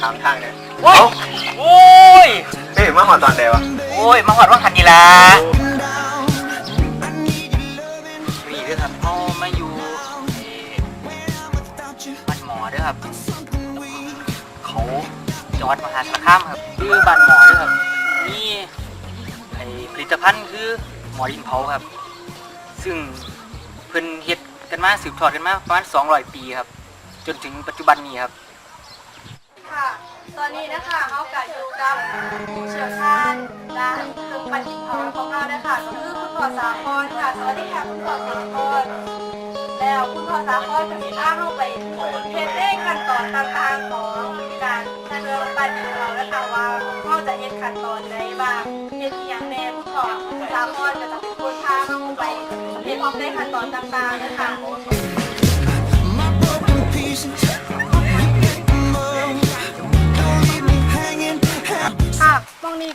ถามทางเนี่ยโอ้ยโอ้ยเฮ้ยมาหอดตอนใดวะโอ้ยมาหอดว่าคันนี้ละวีด้วยครับเขามาอยู่เอ่อบ้านหมอด้วยครับ เขาจังหวัดมหาสารคามครับคือบ้านหมอด้วยครับนี่ไอผลิตภัณฑ์คือหมอดินเผาครับ ซึ่งเพิ่นเฮ็ดกันมาสืบทอดกันมาประมาณ200 ปีครับ จนถึงปัจจุบันนี้ครับ ค่ะ ตอนนี้นะคะเขากับอยู่กับผู้เชี่ยวชาญด้านเครื่องปั่นดินเผาของเรานะคะก็คือคุณพ่อสาครค่ะ สวัสดีค่ะคุณพ่อสาครแล้วคุณพ่อสาครจะมีหน้าเข้าไปเฮ็ดเลขขั้นตอนต่างๆของการเครื่องปั่นดินเผานะคะว่าเขาจะเฮ็ดขั้นตอนใดบ้างเฮ็ดอย่างแน่คุณพ่อสาครก็จะเป็นคนพาเข้าไปเฮ็ดในขั้นตอนต่างๆนะคะ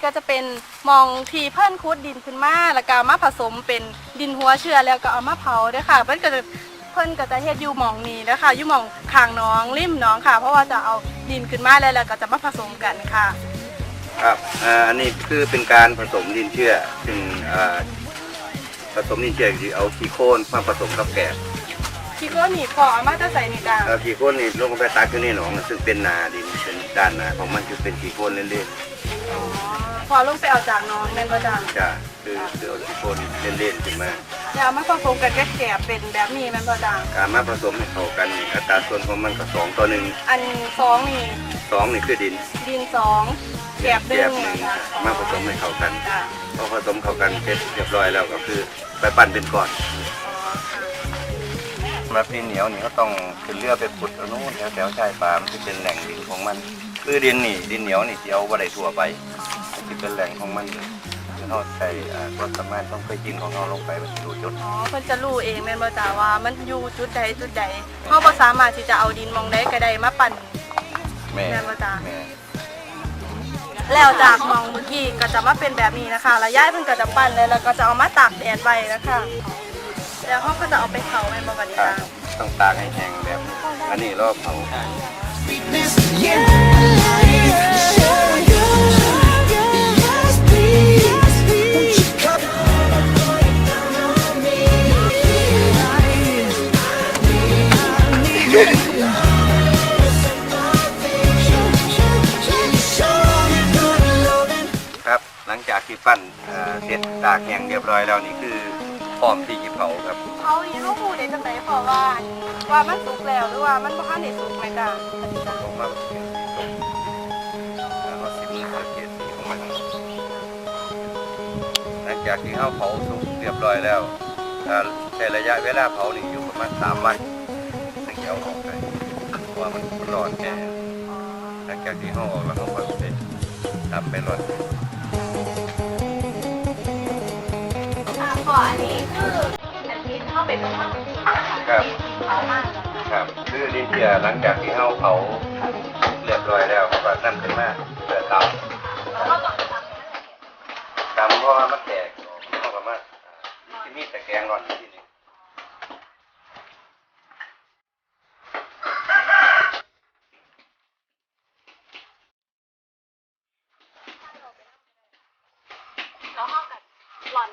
ก็จะเป็นมองทีเพิ่นคุดดินขึ้นมาแล้วก็เอามาผสมเป็นดินหัวเชื้อแล้วก็เอามาเผาด้วยค่ะเพิ่นก็จะเพิ่นก็จะเฮ็ดอยู่หมองนี้นะคะอยู่หมองข้างหน้องริมหน้องค่ะ เพราะว่าจะเอาดินขึ้นมาแล้วแล้วก็จะมาผสมกันค่ะครับอ่าอันนี้คือเป็นการผสมดินเชื่อซึ่งอ่าผสมดินเชื่อคือเอาขี้โคลนมาผสมกับแกบที่ก็มีพอเอามาจะใส่นี่จ้าเอาขี้โคลนนี่ลงไปตักขึ้นในหนองน่ะซึ่งเป็นนาดินเป็นด้านนาของมันคือเป็นขี้โคลนเล่น พอลงไปเอาจากหน้องแม่นบ่จ้าๆจ้ะคือคือเอาขี้โคลนเล่นๆขึ้นมาแล้วเอามาผสมกันกับแกบเป็นแบบนี้แม่นบ่จ้าการมาผสมให้เข้ากันนี่อัตราส่วนของมันก็สองต่อหนึ่งอันสองนี่สองนี่คือดิน ดินสองแกบหนึ่แกงบหนึ่งจ้ะมาผสมให้เข้ากันจ้ะพอผสมเข้ากันเสร็จเรียบร้อยแล้วก็คือไปปั้นเป็นก้อนสำหรับดินเหนียวนี่เขาต้องขึ้นเรือไปขุดเอานู้นแถวแถวชายป่ามันจะเป็นแหล่งดินของมัน คือดินนี่ดินเหนียวนี่ที่เอาบ่ได้ทั่วไปที่ เป็นแหล่งของมันเลยคือเขาใช้อ่าความสามารถต้องเคยกินของเขาลงไปมันจะดูจุดอ๋อเพิ่นจะรู้เองแม่นบ่จ้าว่ามันอยู่จุดใดจุดใดเฮาบ่สามารถที่จะเอาดินหมองใดก็ได้มาปั่นแม่แม่นบ่จ๊ะแม่แล้วจากหมองเมื่อกี้ก็จะมาเป็นแบบนี้นะคะ แล้วย่ายเพิ่นก็จะปั่นเลยแล้วก็จะเอามาตากแดดไว้นะคะแล้วเขาก็จะเอาไปเผาแม่นบ่บัดนี้อ่าจ้าต้องตากให้แห้งแบบนี้อันนี้รอบเผา ที่ปั้นอ่าเสร็จตากแห้งเรียบร้อยแล้วนี่คือพร้อมที่จะเผาครับ เขาอีลูกฮู้ได้จังได๋เพราะว่า ว่ามันสุกแล้วหรือว่ามันบ่ทันได้สุกแม่จ้าผมมาเปลี่ยนสีแล้วก็สีมือสังเกตสีของมันหลังจากที่เขาเผาสุกเรียบร้อยแล้วอ่าใช้ระยะเวลาเผานี่อยู่ประมาณสามวันถึงจะเอาออกไปเพราะว่ามันร้อนแก่หลังจากที่เขาออกแล้วเขาก็ไปทำไปร้อน เข้าไปตรงนั้นครับเผามากครับคือดินเจียหลังจากที่เขาเผาเรียบร้อยแล้วเขาก็นำขึ้นมาเพื่อตำตำเพราะว่ามันแตกเขาก็มาที่มีแต่แกงร้อนอยู่ที่นี่ แล้วห้องกับหล่อน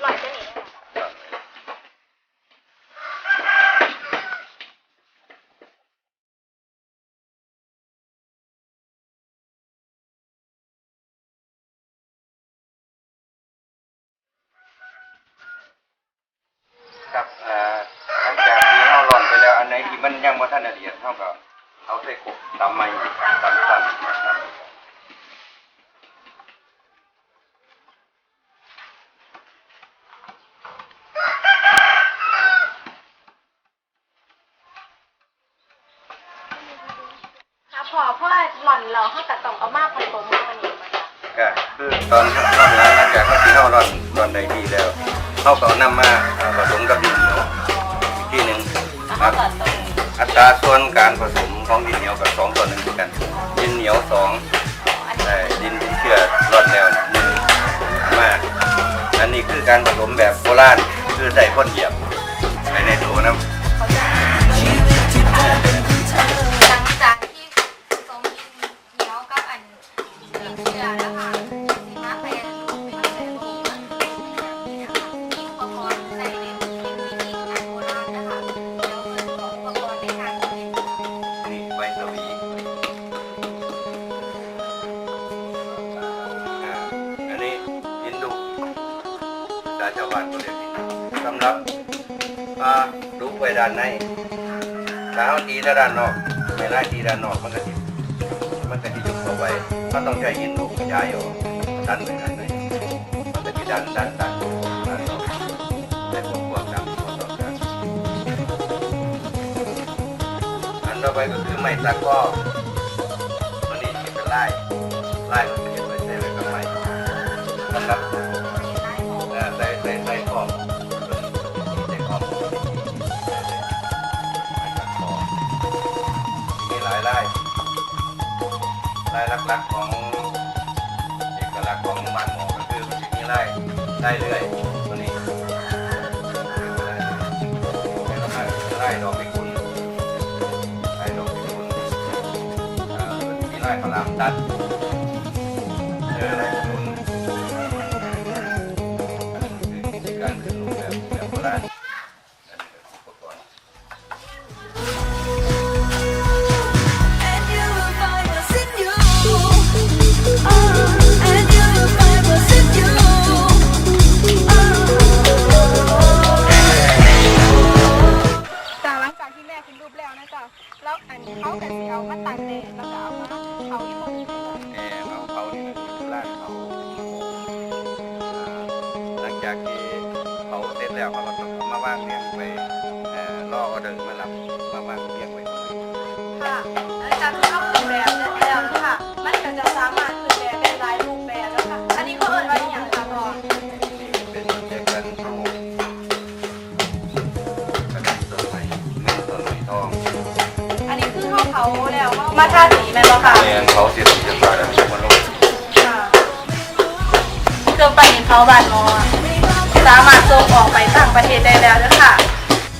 หล่อนจะหนีได้ไหม ครับเอ่อหลังจากที่เราหล่อนไปแล้วอัน ไหนที่มันยังบ่ทันละเอียดเท่ากับเอาใส่กบตำใหม่ตำสั้นมาตำครับค่ะพอเพราะว่าหล่อนเราเขากับต้องเอามากผสมกันอีกก็คือตอนตอนหลังหลังจากที่เราหล่อนหล่อนได้ดีแล้ว เขาก็เอานำมาผสมกับดินเหนียวอีกทีหนึ่งครับ อัตราส่วนการผสมของดินเหนียวกับสองต่อหนึ่งกัน ดินเหนียวสองแต่ดินเชื่อรอดแล้วหนึ่งมาก อันนี้คือการผสมแบบโบราณคือใส่พ่นเหยียบไปในโถน้ำ ด้านในถ้าเขาตีแต่ด้านนอกไม่ไล่ตีด้านนอกมันก็ติมันก็ติดจุกเอาไว้ก็ต้องใช้หินลูกย้ายออกดันไปด้านในมันก็ติดันดันดันดันออกในพวกพวกดำพวกดำกันอันต่อไปก็คือไม้ตะก้อมันนี่เป็นไล่ไล่มันจะเป็นไว้ใช้ไว้กับไม้นะครับ ลายหลักๆของเอกลักษณ์ของบ้านหมอก็คือมันจะมีลายลายเรื่อยตัวนี้ลายดอกพิกุลลายดอกพิกุลเอ่อมีลายพลังดัดเจออะไร จากที่เขาเสร็จแล้วเขาก็ต้องเอามาวางเรียงไปเอ่อรอออเดอร์มารับมาวางเรียงไว้ตรงนี้ ค่ะหลังจากที่เขาขึ้นแบบแล้วนะคะมันก็จะสามารถขึ้นแบบเป็นหลายรูปแบบแล้วค่ะ อันนี้เขาเอิ้นว่าอหย่างคะพ่อเป็นแจกันโปรโมทกระดาษต้นไม้เงินต้นไม้ทองอันนี้คือเขาเผาแล้วเขามาทาสีแม่นบ่ค่ะแรงเขาสิบสิบกว่าแล้วชั่วโมงค่ะ เครื่องปั่นดินเผาบานหมอ สามารถส่งออกไปต่างประเทศได้แล้วด้วยค่ะ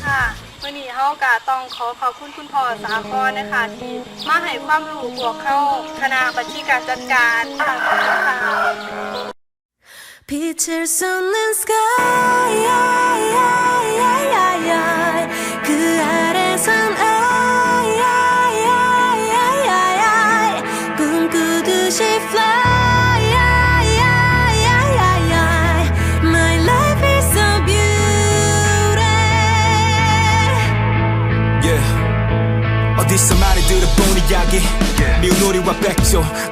ค่ะวันนี้เฮากาต้องขอขอบคุณคุณพ่อสาคอนะคะ ที่มาให้ความรู้พวกเข้าคณะบัญชีการจัดการต่างๆค่ะ Pictures on the sky 그 아래 선 beautiful Yeah 어디서 말이 들어본 이야기 미운 우리와 백조